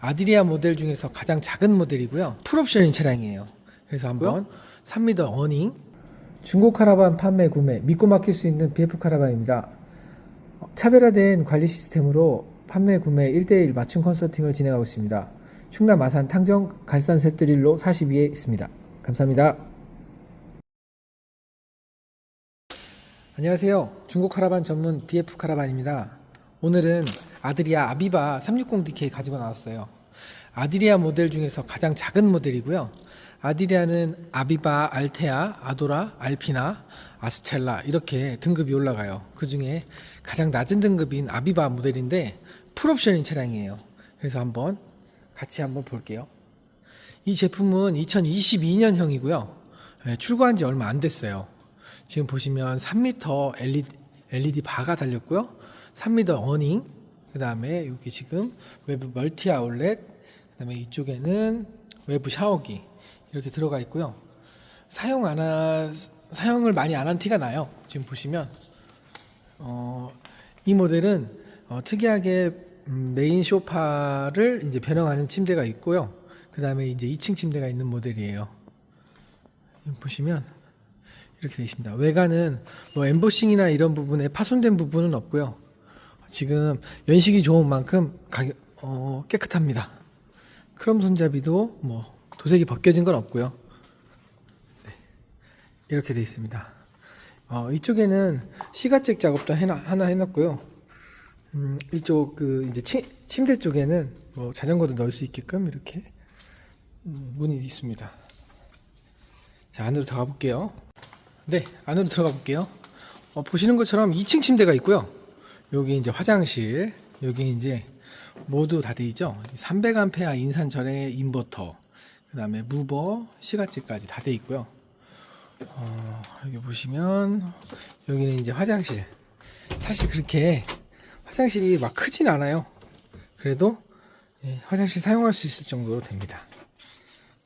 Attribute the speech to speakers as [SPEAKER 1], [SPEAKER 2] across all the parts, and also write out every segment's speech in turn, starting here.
[SPEAKER 1] 아드리아 모델 중에서 가장 작은 모델이고요. 풀옵션인 차량이에요. 그래서 한번 3m 어닝 중고 카라반 판매 구매 믿고 맡길 수 있는 BF 카라반입니다. 어, 차별화된 관리 시스템으로 판매 구매 1대1 맞춤 컨설팅을 진행하고 있습니다. 충남 아산 탕정 갈산 셋드릴로 42에 있습니다. 감사합니다. 안녕하세요. 중고 카라반 전문 BF 카라반입니다. 오늘은 아드리아 아비바 360DK 가지고 나왔어요. 아드리아 모델 중에서 가장 작은 모델이고요. 아드리아는 아비바, 알테아, 아도라, 알피나, 아스텔라 이렇게 등급이 올라가요. 그 중에 가장 낮은 등급인 아비바 모델인데 풀옵션인 차량이에요. 그래서 한번 같이 한번 볼게요. 이 제품은 2022년형이고요. 예, 출고한 지 얼마 안 됐어요. 지금 보시면 3m LED, LED 바가 달렸고요. 3m 어닝, 그 다음에 여기 지금 외부 멀티 아울렛, 그 다음에 이쪽에는 외부 샤워기 이렇게 들어가 있고요. 사용 안 하, 사용을 많이 안 한 티가 나요. 지금 보시면 어, 이 모델은 어, 특이하게 음, 메인 소파를 이제 변형하는 침대가 있고요. 그 다음에 이제 2층 침대가 있는 모델이에요. 보시면 이렇게 되어 있습니다. 외관은 뭐 엠보싱이나 이런 부분에 파손된 부분은 없고요. 지금 연식이 좋은 만큼 가격, 어, 깨끗합니다. 크롬 손잡이도 뭐 도색이 벗겨진 건 없고요. 네, 이렇게 되어 있습니다. 어, 이쪽에는 시가책 작업도 해놔, 하나 해놨고요. 음, 이쪽 그 이제 치, 침대 쪽에는 뭐 자전거도 넣을 수 있게끔 이렇게 음, 문이 있습니다. 자 안으로 들어가 볼게요. 네, 안으로 들어가 볼게요. 어, 보시는 것처럼 2층 침대가 있고요. 여기 이제 화장실, 여기 이제 모두 다 돼 있죠. 300A 인산 절의 인버터, 그 다음에 무버, 시가지까지 다 돼 있고요. 어, 여기 보시면 여기는 이제 화장실. 사실 그렇게 화장실이 막 크진 않아요. 그래도 예, 화장실 사용할 수 있을 정도로 됩니다.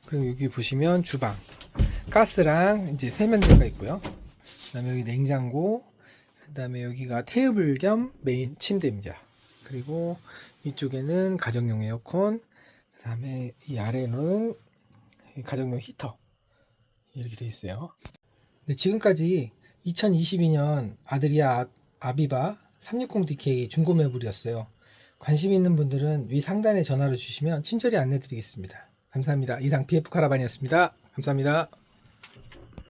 [SPEAKER 1] 그리고 여기 보시면 주방. 가스랑 이제 세면대가 있고요. 그다음에 여기 냉장고, 그다음에 여기가 테이블 겸 메인 침대입니다. 그리고 이쪽에는 가정용 에어컨, 그다음에 이 아래는 이 가정용 히터 이렇게 돼 있어요. 네, 지금까지 2022년 아드리아 아비바 360DK 중고 매물이었어요. 관심 있는 분들은 위 상단에 전화를 주시면 친절히 안내 드리겠습니다. 감사합니다. 이상 BF 카라반이었습니다. 감사합니다.